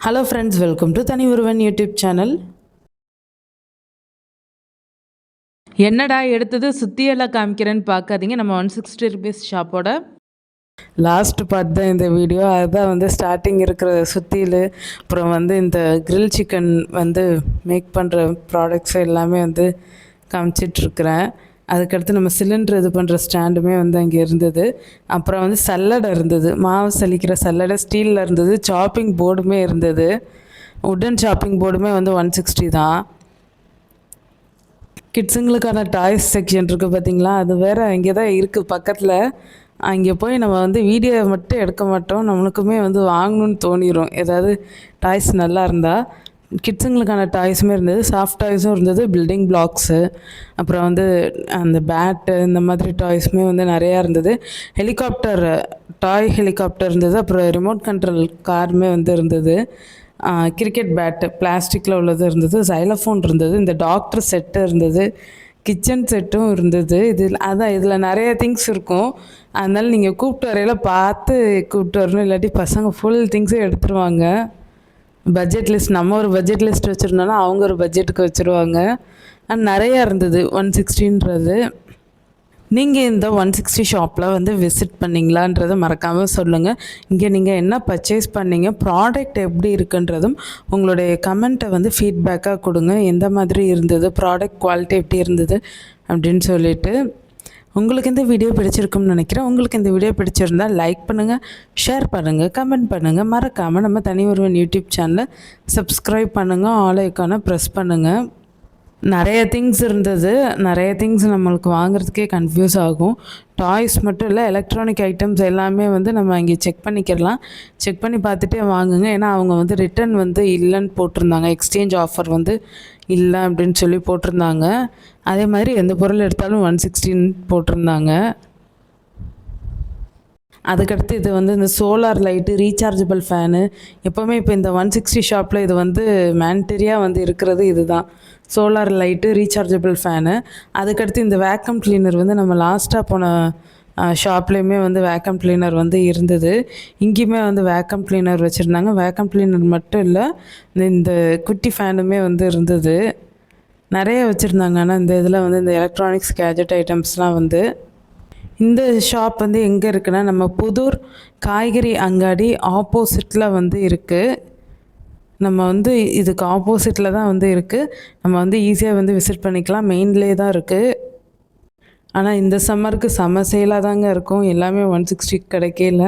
Hello friends welcome to தனி ஒருவன் YouTube channel என்னடா எடுத்தது? சுற்றியெல்லாம் காமிக்கிறேன்னு பார்க்காதீங்க. நம்ம ஒன் சிக்ஸ்டி ருபீஸ் ஷாப்போட லாஸ்ட் பார்ட் தான் இந்த வீடியோ அதுதான் வந்து ஸ்டார்டிங் இருக்கிற சுத்தியில் அப்புறம் வந்து இந்த கிரில் சிக்கன் வந்து மேக் பண்ணுற ப்ராடக்ட்ஸ் எல்லாமே வந்து காமிச்சிட்ருக்கிறேன் அதுக்கடுத்து நம்ம சிலிண்டர் இது பண்ணுற ஸ்டாண்டுமே வந்து அங்கே இருந்தது. அப்புறம் வந்து சல்லடை இருந்தது. மாவு சலிக்கிற சல்லடை ஸ்டீலில் இருந்தது. சாப்பிங் போர்டுமே இருந்தது. உட்டன் சாப்பிங் போர்டுமே வந்து ஒன் சிக்ஸ்டி தான். கிட்ஸுங்களுக்கான டாய்ஸ் செக்ஷன் இருக்குது பார்த்தீங்களா அது வேறு இங்கே தான் இருக்குது பக்கத்தில். அங்கே போய் நம்ம வந்து வீடியோ மட்டும் எடுக்க மாட்டோம். நம்மளுக்குமே வந்து வாங்கணும்னு தோணிடும் ஏதாவது டாய்ஸ் நல்லா இருந்தால் கிட்ஸுங்களுக்கான டாய்ஸுமே இருந்தது. சாஃப்ட் டாய்ஸும் இருந்தது. பில்டிங் பிளாக்ஸு அப்புறம் வந்து அந்த பேட்டு இந்த மாதிரி டாய்ஸுமே வந்து நிறையா இருந்தது. ஹெலிகாப்டர் டாய் ஹெலிகாப்டர் இருந்தது. அப்புறம் ரிமோட் கண்ட்ரோல் காருமே வந்து இருந்தது. கிரிக்கெட் பேட்டு பிளாஸ்டிக்கில் உள்ளது இருந்தது. சைலஃபோன் இருந்தது. இந்த டாக்டர் செட்டு இருந்தது. கிச்சன் செட்டும் இருந்தது. இதில் அதான் இதில் நிறைய திங்ஸ் இருக்கும். அதனால் நீங்கள் கூப்பிட்டு வரையில் பார்த்து கூப்பிட்டு வரணும். இல்லாட்டி பசங்க ஃபுல் திங்ஸும் எடுத்துருவாங்க. பட்ஜெட் லிஸ்ட் நம்ம ஒரு பட்ஜெட் லிஸ்ட் வச்சுருந்தோன்னா அவங்க ஒரு பட்ஜெட்டுக்கு வச்சுருவாங்க. அண்ட் நிறையா இருந்தது ஒன் சிக்ஸ்டின்றது நீங்கள் இந்த ஒன் சிக்ஸ்டி ஷாப்பில் வந்து விசிட் பண்ணிங்களான்றதை மறக்காமல் சொல்லுங்கள் இங்கே நீங்கள் என்ன பர்ச்சேஸ் பண்ணீங்க ப்ராடக்ட் எப்படி இருக்குன்றதும் உங்களுடைய கமெண்ட்டை வந்து ஃபீட்பேக்காக கொடுங்க. எந்த மாதிரி இருந்தது ப்ராடக்ட் குவாலிட்டி எப்படி இருந்தது அப்படின்னு சொல்லிட்டு. உங்களுக்கு இந்த வீடியோ பிடிச்சிருக்கும்னு நினைக்கிறேன். உங்களுக்கு இந்த வீடியோ பிடிச்சிருந்தால் லைக் பண்ணுங்கள் ஷேர் பண்ணுங்கள் கமெண்ட் பண்ணுங்கள் மறக்காமல் நம்ம தனி ஒருவன் யூடியூப் சேனலை சப்ஸ்கிரைப் பண்ணுங்கள் ஆல் ஐக்கானை ப்ரெஸ் பண்ணுங்கள் நிறைய திங்ஸ் இருந்தது. நிறைய திங்ஸ் நம்மளுக்கு வாங்குறதுக்கே கன்ஃபியூஸ் ஆகும். டாய்ஸ் மட்டும் இல்லை எலக்ட்ரானிக் ஐட்டம்ஸ் எல்லாமே வந்து நம்ம இங்கே செக் பண்ணிக்கிடலாம். செக் பண்ணி பார்த்துட்டே வாங்குங்க. ஏன்னா அவங்க வந்து ரிட்டர்ன் வந்து இல்லைன்னு போட்டிருந்தாங்க. எக்ஸ்சேஞ்ச் ஆஃபர் வந்து இல்லை அப்படின்னு சொல்லி போட்டிருந்தாங்க. அதே மாதிரி எந்த பொருள் எடுத்தாலும் ஒன் சிக்ஸ்டின் போட்டிருந்தாங்க. அதுக்கடுத்து இது வந்து இந்த சோலார் லைட்டு ரீசார்ஜபிள் ஃபேனு எப்போவுமே இப்போ இந்த ஒன் சிக்ஸ்டி ஷாப்பில் இது வந்து மேண்டரியாக வந்து இருக்கிறது இதுதான். சோலார் லைட்டு ரீசார்ஜபிள் ஃபேனு அதுக்கடுத்து இந்த வேக்கம் கிளீனர் வந்து நம்ம லாஸ்ட்டாக போன ஷாப்லேயுமே வந்து வேக்கம் கிளீனர் வந்து இருந்தது. இங்கேயுமே வந்து வேக்கம் கிளீனர் வச்சுருந்தாங்க. வேக்கம் கிளீனர் மட்டும் இல்லை இந்த குட்டி ஃபேனுமே வந்து இருந்தது. நிறைய வச்சுருந்தாங்க. ஆனால் இந்த இதில் வந்து இந்த எலக்ட்ரானிக்ஸ் கேஜெட் ஐட்டம்ஸ்லாம் வந்து இந்த ஷாப் வந்து எங்கே இருக்குன்னா நம்ம புதூர் காய்கறி அங்காடி ஆப்போசிட்டில் வந்து இருக்குது நம்ம வந்து இதுக்கு ஆப்போசிட்டில் தான் வந்து இருக்குது நம்ம வந்து ஈஸியாக வந்து விசிட் பண்ணிக்கலாம். மெயின்லேயே தான் இருக்குது ஆனால் இந்த சம்மருக்கு செம சேலாக தாங்க இருக்கும். எல்லாமே ஒன் சிக்ஸ்டி கிடைக்கல.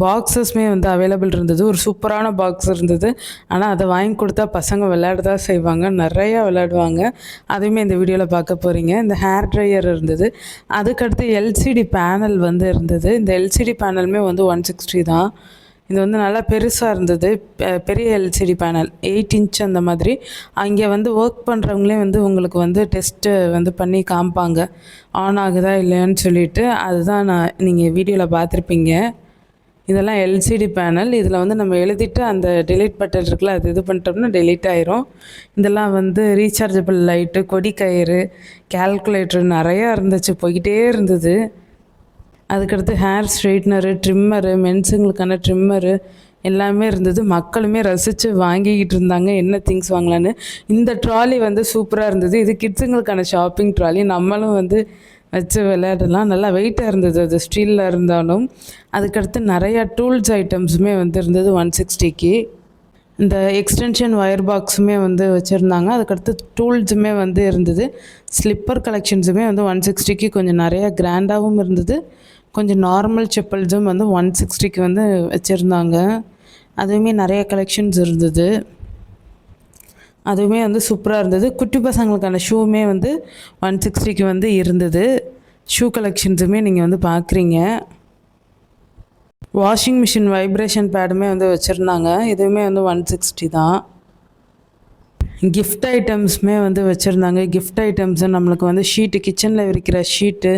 பாக்ஸஸ்மே வந்து அவைலபிள் இருந்தது. ஒரு சூப்பரான பாக்ஸ் இருந்தது. ஆனால் அதை வாங்கி கொடுத்தா பசங்க விளையாட தான் செய்வாங்க. நிறையா விளையாடுவாங்க. அதையுமே இந்த வீடியோவில் பார்க்க போகிறீங்க இந்த ஹேர் ட்ரையர் இருந்தது. அதுக்கடுத்து எல்சிடி பேனல் வந்து இருந்தது. இந்த எல்சிடி பேனலுமே வந்து ஒன் சிக்ஸ்டி தான். இது வந்து நல்லா பெருசாக இருந்தது. பெரிய எல்சிடி பேனல் எயிட் இன்ச் அந்த மாதிரி. அங்கே வந்து ஒர்க் பண்ணுறவங்களே வந்து உங்களுக்கு வந்து டெஸ்ட்டு வந்து பண்ணி காமிப்பாங்க. ஆன் ஆகுதா இல்லையான்னு சொல்லிட்டு அதுதான் நான் நீங்கள் வீடியோவில் பார்த்துருப்பீங்க. இதெல்லாம் எல்சிடி பேனல் இதில் வந்து நம்ம எழுதிட்டு அந்த டெலிட் பட்டன் இருக்குல்ல அது இது பண்ணிட்டோம்னா டெலிட் ஆயிரும். இதெல்லாம் வந்து ரீசார்ஜபிள் லைட்டு கொடி கயிறு கேல்குலேட்டர் நிறையா இருந்துச்சு போய்கிட்டே இருந்தது. அதுக்கடுத்து ஹேர் ஸ்ட்ரெயிட்னரு ட்ரிம்மரு மென்ஸுங்களுக்கான ட்ரிம்மரு எல்லாமே இருந்தது. மக்களுமே ரசித்து வாங்கிக்கிட்டு இருந்தாங்க என்ன திங்ஸ் வாங்கலான்னு இந்த ட்ராலி வந்து சூப்பராக இருந்தது. இது கிட்ஸுங்களுக்கான ஷாப்பிங் ட்ராலி நம்மளும் வந்து வச்சு விளையாடலாம். நல்லா வெயிட்டாக இருந்தது. அது ஸ்டீலில் இருந்தாலும். அதுக்கடுத்து நிறையா டூல்ஸ் ஐட்டம்ஸுமே வந்து இருந்தது ஒன் சிக்ஸ்டிக்கு இந்த எக்ஸ்டென்ஷன் ஒயர் பாக்ஸுமே வந்து வச்சுருந்தாங்க. அதுக்கடுத்து டூல்ஸுமே வந்து இருந்தது. ஸ்லிப்பர் கலெக்ஷன்ஸுமே வந்து ஒன் சிக்ஸ்டிக்கு கொஞ்சம் நிறையா கிராண்டாகவும் இருந்தது. கொஞ்சம் நார்மல் செப்பல்ஸும் வந்து ஒன் சிக்ஸ்டிக்கு வந்து வச்சுருந்தாங்க. அதுவுமே நிறைய கலெக்ஷன்ஸ் இருந்தது. அதுவுமே வந்து சூப்பராக இருந்தது. குட்டி பசங்களுக்கான ஷூவுமே வந்து ஒன் சிக்ஸ்டிக்கு வந்து இருந்தது. ஷூ கலெக்ஷன்ஸுமே நீங்கள் வந்து பார்க்குறீங்க வாஷிங் மிஷின் வைப்ரேஷன் பேடுமே வந்து வச்சுருந்தாங்க. இதுவுமே வந்து ஒன் சிக்ஸ்டி தான். கிஃப்ட் ஐட்டம்ஸுமே வந்து வச்சுருந்தாங்க. கிஃப்ட் ஐட்டம்ஸு நம்மளுக்கு வந்து ஷீட்டு கிச்சனில் விற்கிற ஷீட்டு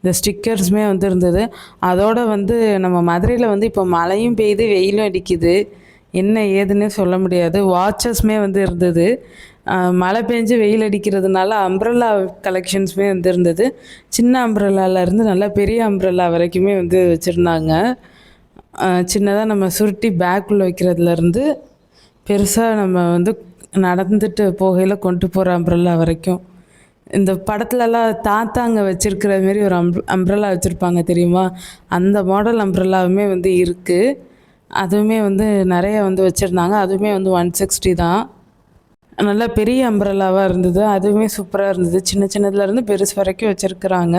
இந்த ஸ்டிக்கர்ஸுமே வந்து இருந்தது. அதோடு வந்து நம்ம மதுரையில் வந்து இப்போ மழையும் பெய்யுது வெயிலும் அடிக்குது. என்ன ஏதுன்னு சொல்ல முடியாது. வாட்சஸ்மே வந்து இருந்தது. மழை பெஞ்சு வெயில் அடிக்கிறதுனால அம்ப்ரல்லா கலெக்ஷன்ஸுமே வந்து இருந்தது. சின்ன அம்ப்ரல்லாலேருந்து நல்லா பெரிய அம்ப்ரல்லா வரைக்குமே வந்து வச்சுருந்தாங்க. சின்னதாக நம்ம சுருட்டி பேக்குள்ளே வைக்கிறதுலேருந்து பெருசாக நம்ம வந்து நடந்துட்டு போகையில் கொண்டு போகிற அம்ப்ரல்லா வரைக்கும். இந்த படத்துலலாம் தாத்தாங்க வச்சுருக்கிற மாரி ஒரு அம் அம்ப்ரெல்லா வச்சுருப்பாங்க தெரியுமா? அந்த மாடல் அம்ப்ரல்லாவுமே வந்து இருக்குது அதுவுமே வந்து நிறைய வந்து வச்சுருந்தாங்க. அதுவுமே வந்து ஒன் சிக்ஸ்டி தான். நல்லா பெரிய அம்ப்ரல்லாவாக இருந்தது. அதுவுமே சூப்பராக இருந்தது. சின்ன சின்னதுலேருந்து பெருசு வரைக்கும் வச்சுருக்குறாங்க.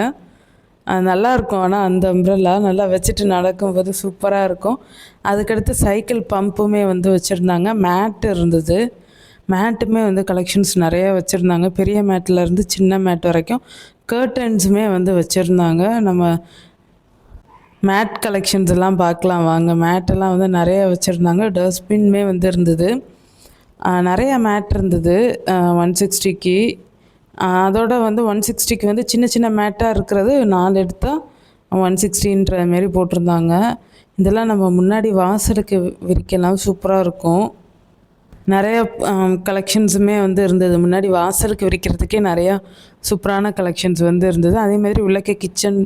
அது நல்லாயிருக்கும் ஆனால் அந்த அம்ப்ரெல்லா நல்லா வச்சுட்டு நடக்கும்போது சூப்பராக இருக்கும். அதுக்கடுத்து சைக்கிள் பம்புமே வந்து வச்சுருந்தாங்க. மேட் இருந்தது. மேட்டுமே வந்து கலெக்ஷன்ஸ் நிறைய வச்சுருந்தாங்க. பெரிய மேட்லேருந்து சின்ன மேட் வரைக்கும். கர்டன்ஸுமே வந்து வச்சுருந்தாங்க. நம்ம மேட் கலெக்ஷன்ஸ் எல்லாம் பார்க்கலாம் வாங்க. மேட்டெல்லாம் வந்து நிறைய வச்சுருந்தாங்க. டஸ்ட்பின்மே வந்து இருந்தது. நிறையா நிறைய மேட் இருந்தது. ஒன் சிக்ஸ்டிக்கு அதோட வந்து ஒன் சிக்ஸ்டிக்கு வந்து சின்ன சின்ன மேட்டாக இருக்கிறது. நாலு எடுத்தால் ஒன் சிக்ஸ்டின்ற மாரி போட்டிருந்தாங்க. இதெல்லாம் நம்ம முன்னாடி வாசலுக்கு விரிக்கலாம். சூப்பராக இருக்கும். நிறைய கலெக்ஷன்ஸுமே வந்து இருந்தது. முன்னாடி வாசலுக்கு விரிக்கிறதுக்கே நிறையா சூப்பரான கலெக்ஷன்ஸ் வந்து இருந்தது. அதே மாதிரி உள்ளக்க கிச்சன்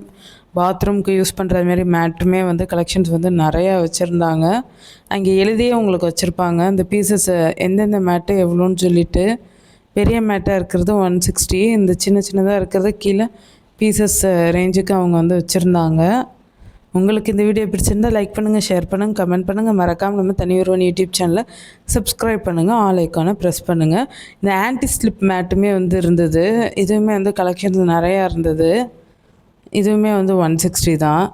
பாத்ரூம்க்கு யூஸ் பண்ணுற மாதிரி மேட்டுமே வந்து கலெக்ஷன்ஸ் வந்து நிறையா வச்சுருந்தாங்க. அங்கே எழுதியே உங்களுக்கு வச்சுருப்பாங்க. இந்த பீசஸ் எந்தெந்த மேட்டு எவ்வளோன்னு சொல்லிட்டு பெரிய மேட்டாக இருக்கிறது ஒன் சிக்ஸ்டி இந்த சின்ன சின்னதாக இருக்கிறது கீழே பீசஸ் ரேஞ்சுக்கு அவங்க வந்து வச்சுருந்தாங்க. உங்களுக்கு இந்த வீடியோ பிடிச்சிருந்தா லைக் பண்ணுங்கள் ஷேர் பண்ணுங்கள் கமெண்ட் பண்ணுங்கள் மறக்காமல் நம்ம தனி ஒருவன் யூடியூப் சேனலை சப்ஸ்கிரைப் பண்ணுங்கள் ஆல் ஐக்கானை ப்ரெஸ் பண்ணுங்கள் இந்த ஆன்டி ஸ்லிப் மேட்டுமே வந்து இருந்தது. இதுவுமே வந்து கலெக்ஷன்ஸ் நிறையா இருந்தது. இதுவுமே வந்து ஒன் சிக்ஸ்டி தான்.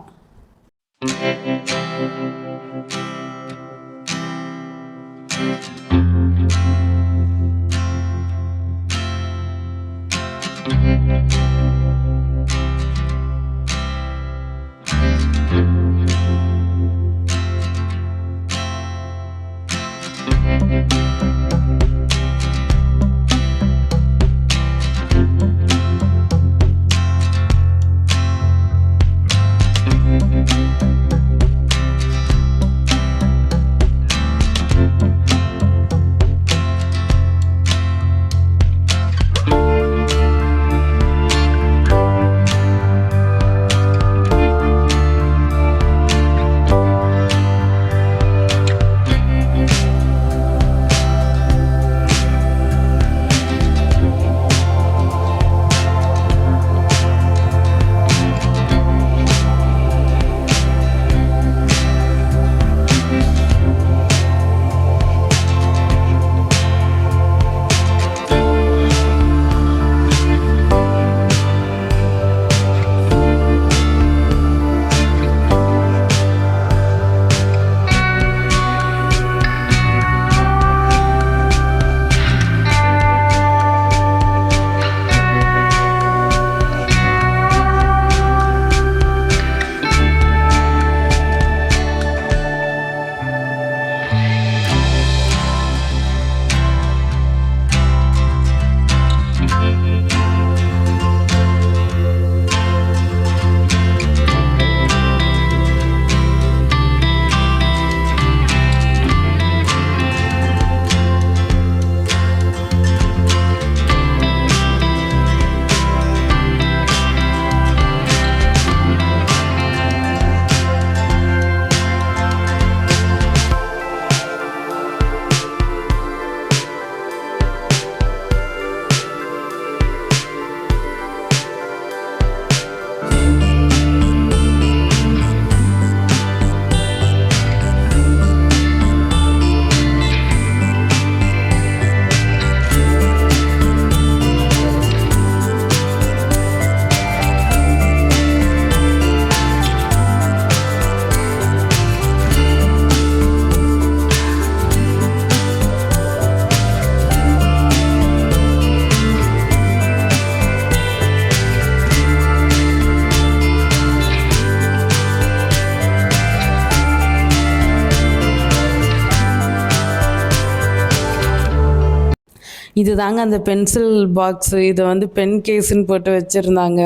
இது தாங்க அந்த பென்சில் பாக்ஸு இதை வந்து பென் கேஸுன்னு போட்டு வச்சுருந்தாங்க.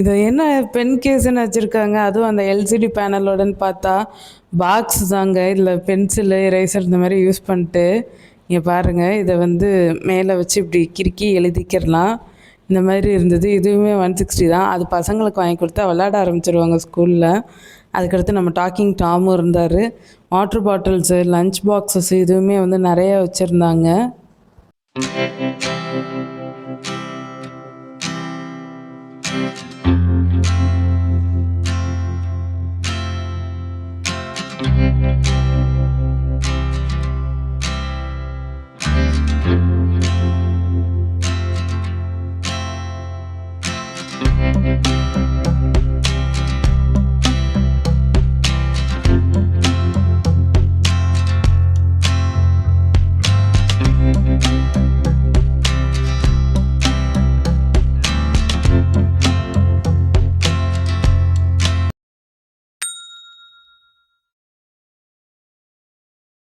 இது என்ன பென் கேஸுன்னு வச்சுருக்காங்க? அதுவும் அந்த எல்சிடி பேனலோடன்னு பார்த்தா பாக்ஸ் தாங்க. இதில் பென்சிலு எரேசர் இந்த மாதிரி யூஸ் பண்ணிட்டு இங்கே பாருங்கள் இதை வந்து மேலே வச்சு இப்படி கிறுக்கி எழுதிக்கிறலாம். இந்த மாதிரி இருந்தது. இதுவுமே ஒன் சிக்ஸ்டி தான். அது பசங்களுக்கு வாங்கி கொடுத்தா விளையாட ஆரம்பிச்சிருவாங்க ஸ்கூலில் அதுக்கடுத்து நம்ம டாக்கிங் டாமும் இருந்தார். வாட்டர் பாட்டில்ஸு லஞ்ச் பாக்ஸஸ் இதுவுமே வந்து நிறையா வச்சுருந்தாங்க. Música